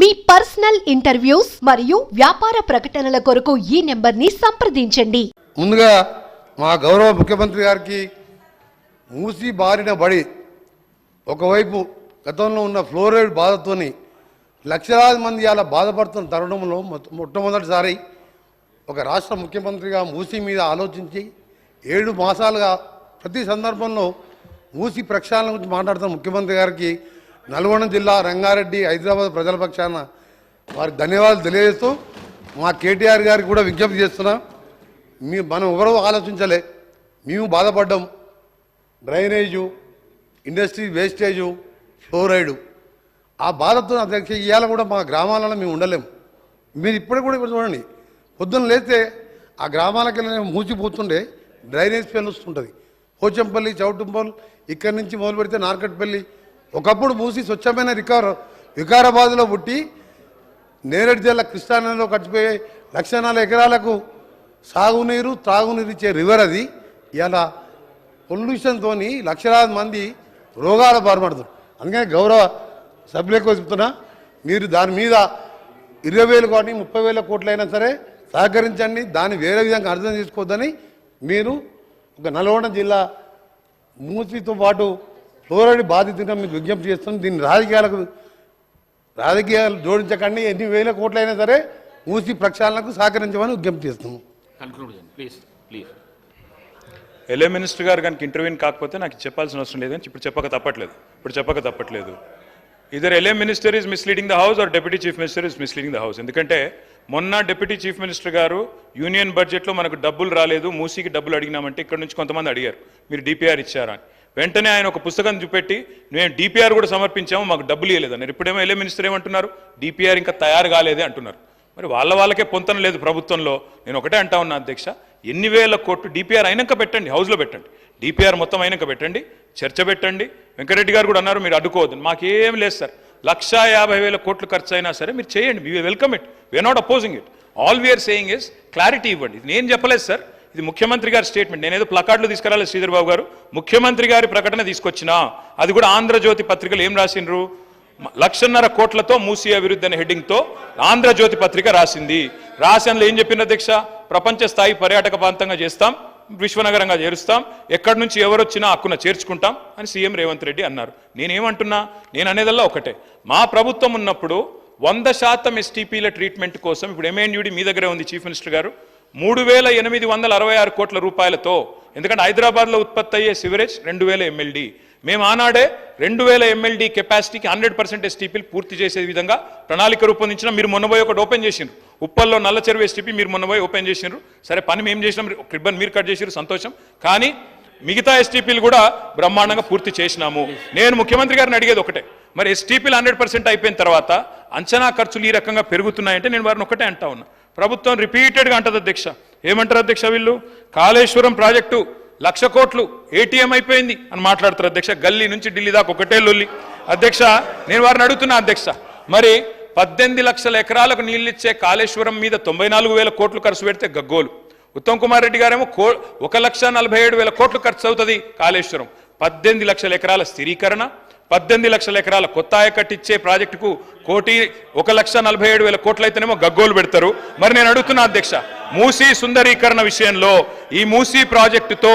మీ personal interviews మరియు వ్యాపార ప్రకటనల కొరకు ఈ నెంబర్ని సంప్రదించండి. ముందుగా మా గౌరవ ముఖ్యమంత్రి గారికి మూసి బారిన బడి ఒకవైపు గతంలో ఉన్న ఫ్లోరైడ్ బాధతోని లక్షలాది మంది అలా బాధపడుతున్న తరుణంలో మొట్టమొదటిసారి ఒక రాష్ట్ర ముఖ్యమంత్రిగా మూసి మీద ఆలోచించి ఏడు మాసాలుగా ప్రతి సందర్భంలో మూసి ప్రక్షాళన గురించి మాట్లాడుతున్న ముఖ్యమంత్రి గారికి నల్గొండ జిల్లా రంగారెడ్డి హైదరాబాద్ ప్రజల పక్షాన వారికి ధన్యవాదాలు తెలియజేస్తూ మా కేటీఆర్ గారికి కూడా విజ్ఞప్తి చేస్తున్నాం మీ మనం ఎవరో ఆలోచించలే మేము బాధపడ్డాం. Drainage industry wastage fluoride. ఆ బాధతో అధ్యక్ష ఇవాళ కూడా మా గ్రామాలలో మేము ఉండలేము మీరు ఇప్పటికి కూడా ఇప్పుడు చూడండి పొద్దున్న లేస్తే ఆ గ్రామాలకి మూసిపోతుండే డ్రైనేజ్ స్మెల్ వస్తుంటుంది. పోచంపల్లి చౌటంపల్లి ఇక్కడి నుంచి మొదలు పెడితే నార్కట్పల్లి ఒకప్పుడు మూసి స్వచ్ఛమైన రికార్ వికారాబాద్లో పుట్టి నేరేడు జిల్లా కృష్ణానదిలో కట్టిపోయే లక్ష నాలుగు ఎకరాలకు సాగునీరు త్రాగునీరు ఇచ్చే రివర్ అది. ఇలా పొల్యూషన్తో లక్షలాది మంది రోగాల బారిపడుతున్నారు అందుకని గౌరవ సభ్యులకు చెప్తున్నా మీరు దాని మీద ఇరవై వేలు కానీ ముప్పై వేల కోట్లైనా సరే సహకరించండి. దాన్ని వేరే విధంగా అర్థం చేసుకోవద్దని మీరు ఒక నల్గొండ జిల్లా మూసితో పాటు ఫ్లోరైడ్ బాధితుగా మీకు విజ్ఞప్తి చేస్తున్నాం. దీన్ని రాజకీయాలకు రాజకీయాలు జోడించకండి. ఎన్ని వేల కోట్లైనా సరే మూసి ప్రక్షాళనకు సహకరించమని విజ్ఞప్తి ప్లీజ్ ఎల్ఏ మినిస్టర్ గారు కనుక ఇంటర్వ్యూని కాకపోతే నాకు చెప్పాల్సిన అవసరం లేదని ఇప్పుడు చెప్పక తప్పట్లేదు. ఇప్పుడు చెప్పక తప్పట్లేదు. Either LA minister is misleading the house or deputy chief minister is misleading the house ఎందుకంటే మొన్న డెప్యూటీ చీఫ్ మినిస్టర్ గారు యూనియన్ బడ్జెట్లో మనకు డబ్బులు రాలేదు. మూసీకి డబ్బులు అడిగినామంటే ఇక్కడ నుంచి కొంతమంది అడిగారు. మీరు డిపిఆర్ ఇచ్చారా అని. వెంటనే ఆయన ఒక పుస్తకం చూపెట్టి మేము డిపిఆర్ కూడా సమర్పించాము మాకు డబ్బులు ఇవ్వలేదని ఇప్పుడేమో ఎల్ఏ మినిస్టర్ ఏమంటున్నారు? డిపిఆర్ ఇంకా తయారు కాలేదే అంటున్నారు. మరి వాళ్ళ వాళ్ళకే పొంతన లేదు ప్రభుత్వంలో. నేను ఒకటే అంటా ఉన్నా అధ్యక్ష ఎన్ని వేల కోట్లు డిపిఆర్ అయినాక పెట్టండి హౌస్లో పెట్టండి. డిపిఆర్ మొత్తం అయినాక పెట్టండి చర్చ పెట్టండి. వెంకరెడ్డి గారు కూడా అన్నారు మీరు అడ్డుకోవద్దు. మాకేం లేదు సార్. లక్షా యాభై వేల కోట్లు ఖర్చు అయినా సరే మీరు చేయండి we welcome it. We are not opposing it all we are saying is clarity ఇవ్వండి. ఇది నేను చెప్పలేదు సార్. ఇది ముఖ్యమంత్రి గారి స్టేట్మెంట్. నేనేదో ప్లకార్డులు తీసుకురాలి శ్రీధర్ బాబు గారు. ముఖ్యమంత్రి గారి ప్రకటన తీసుకొచ్చినా అది కూడా ఆంధ్రజ్యోతి పత్రికలు ఏం రాసిండ్రు? లక్షన్నర కోట్లతో మూసీ అభివృద్ధి అనే హెడ్డింగ్తో ఆంధ్రజ్యోతి పత్రిక రాసింది. రాసినలో ఏం చెప్పిన అధ్యక్ష? ప్రపంచ స్థాయి పర్యాటక ప్రాంతంగా చేస్తాం విశ్వనగరంగా చేరుస్తాం ఎక్కడి నుంచి ఎవరు వచ్చినా హక్కున చేర్చుకుంటాం అని సీఎం రేవంత్ రెడ్డి అన్నారు. నేనేమంటున్నా? నేను అనేదల్లా ఒకటే. మా ప్రభుత్వం ఉన్నప్పుడు వంద శాతం ఎస్టీపీల ట్రీట్మెంట్ కోసం ఇప్పుడు ఎంఎన్యుడి మీ దగ్గరే ఉంది చీఫ్ మినిస్టర్ గారు. మూడు వేల ఎనిమిది వందల అరవై ఆరు కోట్ల రూపాయలతో ఎందుకంటే హైదరాబాద్లో ఉత్పత్తి అయ్యే సివరేజ్ రెండు వేల ఎంఎల్డి మేము ఆనాడే రెండు వేల ఎంఎల్డి కెపాసిటీకి హండ్రెడ్ పర్సెంట్ ఎస్టీపీలు పూర్తి చేసే విధంగా ప్రణాళిక రూపొందించిన. మీరు మొన్న పోయి ఒకటి ఓపెన్ చేసిండ్రు. ఉప్పల్లో నల్ల చెరువు ఎస్టీపీ మీరు మొన్న పోయి ఓపెన్ చేసిండ్రు. సరే పని మేము చేసినాం. క్రిబ్బన్ మీరు కట్ చేసిరు సంతోషం. కానీ మిగతా ఎస్టీపీలు కూడా బ్రహ్మాండంగా పూర్తి చేసినాము. నేను ముఖ్యమంత్రి గారిని అడిగేది ఒకటే. మరి ఎస్టీపీలు హండ్రెడ్ పర్సెంట్ అయిపోయిన తర్వాత అంచనా ఖర్చులు ఈ రకంగా పెరుగుతున్నాయంటే నేను వారిని ఒకటే అంటా ఉన్నా. ప్రభుత్వం రిపీటెడ్గా అంటది అధ్యక్ష. ఏమంటారు అధ్యక్ష వీళ్ళు? కాళేశ్వరం ప్రాజెక్టు లక్ష కోట్లు ఏటీఎం అయిపోయింది అని మాట్లాడతారు అధ్యక్ష. గల్లీ నుంచి ఢిల్లీ దాకా ఒకటే లొల్లి. అధ్యక్ష నేను వారిని అడుగుతున్నా అధ్యక్ష. మరి పద్దెనిమిది లక్షల ఎకరాలకు నీళ్ళిచ్చే కాళేశ్వరం మీద తొంభై నాలుగు వేల కోట్లు ఖర్చు పెడితే గగ్గోలు. ఉత్తమ్ కుమార్ రెడ్డి గారేమో కో ఒక లక్ష నలభై ఏడు వేల కోట్లు ఖర్చు అవుతుంది కాళేశ్వరం. పద్దెనిమిది లక్షల ఎకరాల స్థిరీకరణ పద్దెనిమిది లక్షల ఎకరాల కొత్త ఆయకట్టిచ్చే ప్రాజెక్టుకు కోటి ఒక లక్ష నలభై ఏడు వేల కోట్లయితేనేమో గగ్గోలు పెడతారు. మరి నేను అడుగుతున్నా అధ్యక్ష మూసీ సుందరీకరణ విషయంలో ఈ మూసీ ప్రాజెక్టుతో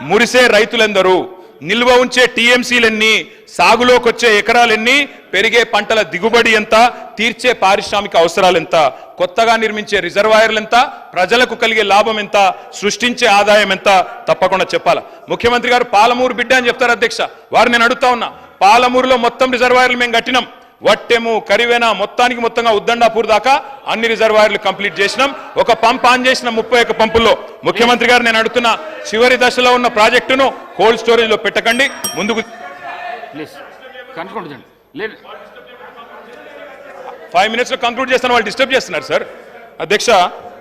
మురిసే రైతులెందరూ? నిల్వ ఉంచే టీఎంసీలెన్ని? సాగులోకి వచ్చే ఎకరాలెన్ని? పెరిగే పంటల దిగుబడి ఎంత? తీర్చే పారిశ్రామిక అవసరాలు ఎంత కొత్తగా నిర్మించే రిజర్వాయర్లు ఎంత ప్రజలకు కలిగే లాభం ఎంత? సృష్టించే ఆదాయం ఎంత? తప్పకుండా చెప్పాలా. ముఖ్యమంత్రి గారు పాలమూరు బిడ్డ అని చెప్తారు అధ్యక్ష. వారు నేను అడుగుతా ఉన్నా. పాలమూరులో మొత్తం రిజర్వాయర్లు మేము కట్టినాం. వట్టెము కరివెన మొత్తానికి మొత్తంగా ఉద్దండాపూర్ దాకా అన్ని రిజర్వాయర్లు కంప్లీట్ చేసినాం. ఒక పంప్ ఆన్ చేసిన ముప్పై ఒక్క పంపుల్లో. ముఖ్యమంత్రి గారు నేను అడుగుతున్నా చివరి దశలో ఉన్న ప్రాజెక్టును కోల్డ్ స్టోరేజ్లో పెట్టకండి. ముందుకు ఫైవ్ మినిట్స్లో కంక్లూడ్ చేస్తాను వాళ్ళు డిస్టర్బ్ చేస్తున్నారు సార్. అధ్యక్ష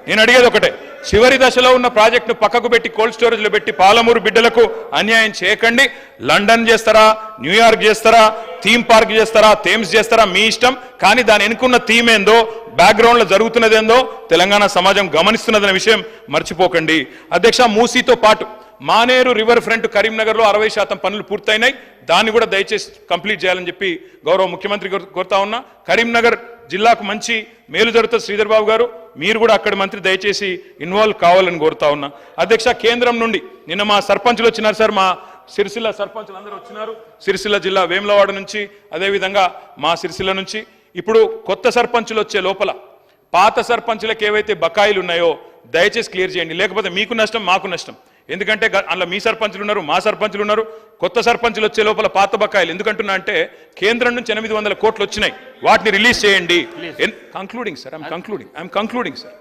నేను అడిగేది ఒకటే. చివరి దశలో ఉన్న ప్రాజెక్టును పక్కకు పెట్టి కోల్డ్ స్టోరేజ్లో పెట్టి పాలమూరు బిడ్డలకు అన్యాయం చేయకండి. లండన్ చేస్తారా? న్యూయార్క్ చేస్తారా? థీమ్ పార్క్ చేస్తారా? థేమ్స్ చేస్తారా? మీ ఇష్టం. కానీ దాని ఎన్నుకున్న థీమ్ ఏందో బ్యాక్గ్రౌండ్లో జరుగుతున్నదేందో తెలంగాణ సమాజం గమనిస్తున్నదనే విషయం మర్చిపోకండి. అధ్యక్ష మూసీతో పాటు మానేరు రివర్ ఫ్రంట్ కరీంనగర్లో అరవై శాతం పనులు పూర్తయినాయి. దాన్ని కూడా దయచేసి కంప్లీట్ చేయాలని చెప్పి గౌరవ ముఖ్యమంత్రి కోరుతా ఉన్నా. కరీంనగర్ జిల్లాకు మంచి మేలు జరుగుతుంది శ్రీధర్ బాబు గారు. మీరు కూడా అక్కడ మంత్రి దయచేసి ఇన్వాల్వ్ కావాలని కోరుతా ఉన్నా. అధ్యక్ష కేంద్రం నుండి నిన్న మా సర్పంచులు వచ్చినారు సార్. మా సిరిసిల్ల సర్పంచ్లు అందరూ వచ్చినారు. సిరిసిల్ల జిల్లా వేములవాడ నుంచి అదేవిధంగా మా సిరిసిల్ల నుంచి. ఇప్పుడు కొత్త సర్పంచులు వచ్చే లోపల పాత సర్పంచులకు ఏవైతే బకాయిలు ఉన్నాయో దయచేసి క్లియర్ చేయండి. లేకపోతే మీకు నష్టం మాకు నష్టం. ఎందుకంటే అందులో మీ సర్పంచులు ఉన్నారు మా సర్పంచులు ఉన్నారు. కొత్త సర్పంచులు వచ్చే లోపల పాత బకాయిలు. ఎందుకంటున్నా అంటే కేంద్రం నుంచి ఎనిమిది వందల కోట్లు వచ్చినాయి. వాటిని రిలీజ్ చేయండి. Concluding sir I'm concluding I'm concluding sir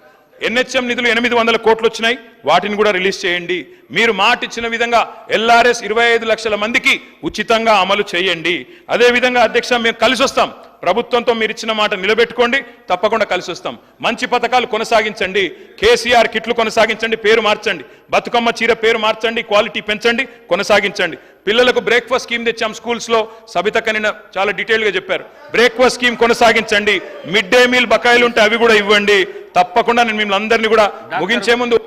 NHM నిధులు ఎనిమిది వందల కోట్లు వచ్చినాయి. వాటిని కూడా రిలీజ్ చేయండి. మీరు మాట ఇచ్చిన విధంగా ఎల్ఆర్ఎస్ ఇరవై ఐదు లక్షల మందికి ఉచితంగా అమలు చేయండి. అదే విధంగా అధ్యక్ష మేము కలిసి వస్తాం ప్రభుత్వంతో మీరు ఇచ్చిన మాట నిలబెట్టుకోండి తప్పకుండా కలిసి వస్తాం. మంచి పథకాలు కొనసాగించండి కేసీఆర్ కిట్లు కొనసాగించండి పేరు మార్చండి. బతుకమ్మ చీర పేరు మార్చండి క్వాలిటీ పెంచండి కొనసాగించండి. పిల్లలకు బ్రేక్ఫాస్ట్ స్కీమ్ తెచ్చాం స్కూల్స్లో సబిత నిన్న చాలా డీటెయిల్గా చెప్పారు. బ్రేక్ఫాస్ట్ స్కీమ్ కొనసాగించండి మిడ్ డే మీల్ బకాయిలు ఉంటే అవి కూడా ఇవ్వండి. తప్పకుండా నేను మిమ్మల్ని అందరినీ కూడా ముగించే ముందు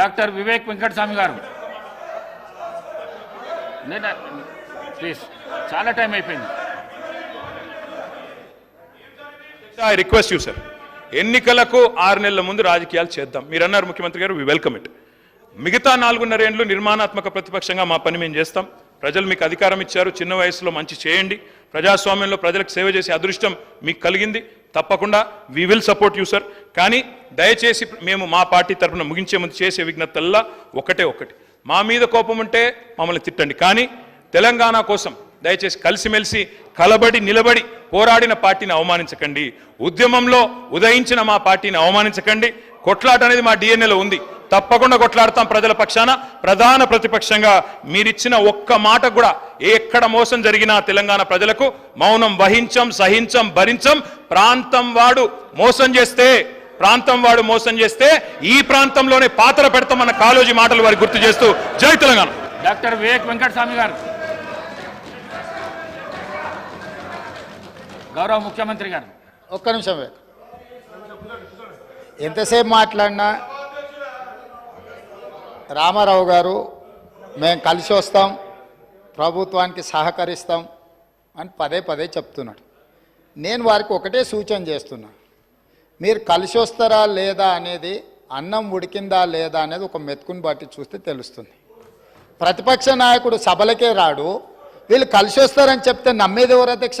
డాక్టర్ వివేక్ వెంకటస్వామి గారు. ప్లీజ్ చాలా టైం అయిపోయింది. ఐ రిక్వెస్ట్ యూ సార్ ఎన్నికలకు ఆరు నెలల ముందు రాజకీయాలు చేద్దాం. మీరు అన్నారు ముఖ్యమంత్రి గారు వి వెల్కమ్ ఇట్ మిగతా నాలుగున్నర ఏండ్లు నిర్మాణాత్మక ప్రతిపక్షంగా మా పని మేము చేస్తాం. ప్రజలు మీకు అధికారం ఇచ్చారు చిన్న వయసులో మంచి చేయండి. ప్రజాస్వామ్యంలో ప్రజలకు సేవ చేసే అదృష్టం మీకు కలిగింది. తప్పకుండా we will support you sir కానీ దయచేసి మేము మా పార్టీ తరఫున ముగించే ముందు చేసే విజ్ఞతల్లా ఒకటే ఒకటి. మా మీద కోపం ఉంటే మమ్మల్ని తిట్టండి. కానీ తెలంగాణ కోసం దయచేసి కలిసిమెలిసి కలబడి నిలబడి పోరాడిన పార్టీని అవమానించకండి. ఉద్యమంలో ఉదయించిన మా పార్టీని అవమానించకండి. కొట్లాట అనేది మా డిఎన్ఏలో ఉంది. తప్పకుండా కొట్లాడతాం ప్రజల పక్షాన. ప్రధాన ప్రతిపక్షంగా మీరిచ్చిన ఒక్క మాట కూడా ఎక్కడ మోసం జరిగినా తెలంగాణ ప్రజలకు మౌనం వహించం సహించం భరించం. ప్రాంతం వాడు మోసం చేస్తే ప్రాంతం వాడు మోసం చేస్తే ఈ ప్రాంతంలోనే పాత్ర పెడతామన్న కాలోజీ మాటలు వారికి గుర్తు చేస్తూ జై తెలంగాణ. డాక్టర్ వివేక్ వెంకటస్వామి గారు. గౌరవ ముఖ్యమంత్రి గారు. ఒక్క నిమిషం ఎంతసేపు మాట్లాడినా రామారావు గారు మేము కలిసి వస్తాం ప్రభుత్వానికి సహకరిస్తాం అని పదే పదే చెప్తున్నాడు. నేను వారికి ఒకటే సూచన చేస్తున్నా. మీరు కలిసి వస్తారా లేదా అనేది అన్నం ఉడికిందా లేదా అనేది ఒక మెతుకుని బట్టి చూస్తే తెలుస్తుంది. ప్రతిపక్ష నాయకుడు సభలకే రాడు వీళ్ళు కలిసి వస్తారని చెప్తే నమ్మేది ఎవరు అధ్యక్ష?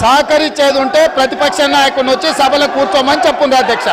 సహకరించేది ఉంటే ప్రతిపక్ష నాయకుడిని వచ్చి సభలో కూర్చోమని చెప్పుంది అధ్యక్ష.